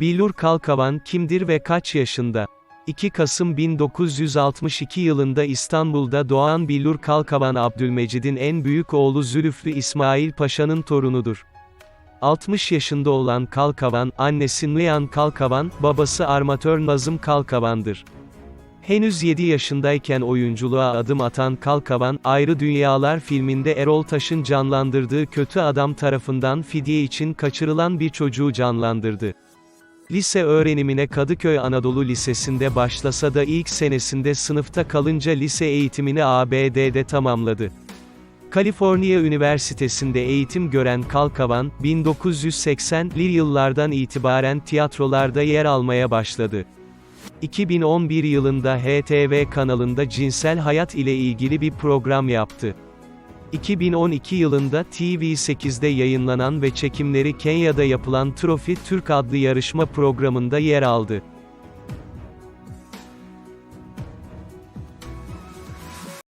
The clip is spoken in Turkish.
Bilur Kalkavan kimdir ve kaç yaşında? 2 Kasım 1962 yılında İstanbul'da doğan Bilur Kalkavan Abdülmecid'in en büyük oğlu Zülüflü İsmail Paşa'nın torunudur. 60 yaşında olan Kalkavan, annesi Nıyan Kalkavan, babası armatör Nazım Kalkavan'dır. Henüz 7 yaşındayken oyunculuğa adım atan Kalkavan, Ayrı Dünyalar filminde Erol Taş'ın canlandırdığı kötü adam tarafından fidye için kaçırılan bir çocuğu canlandırdı. Lise öğrenimine Kadıköy Anadolu Lisesi'nde başlasa da ilk senesinde sınıfta kalınca lise eğitimini ABD'de tamamladı. Kaliforniya Üniversitesi'nde eğitim gören Kalkavan, 1980'li yıllardan itibaren tiyatrolarda yer almaya başladı. 2011 yılında HTV kanalında cinsel hayat ile ilgili bir program yaptı. 2012 yılında TV8'de yayınlanan ve çekimleri Kenya'da yapılan Trofi Türk adlı yarışma programında yer aldı.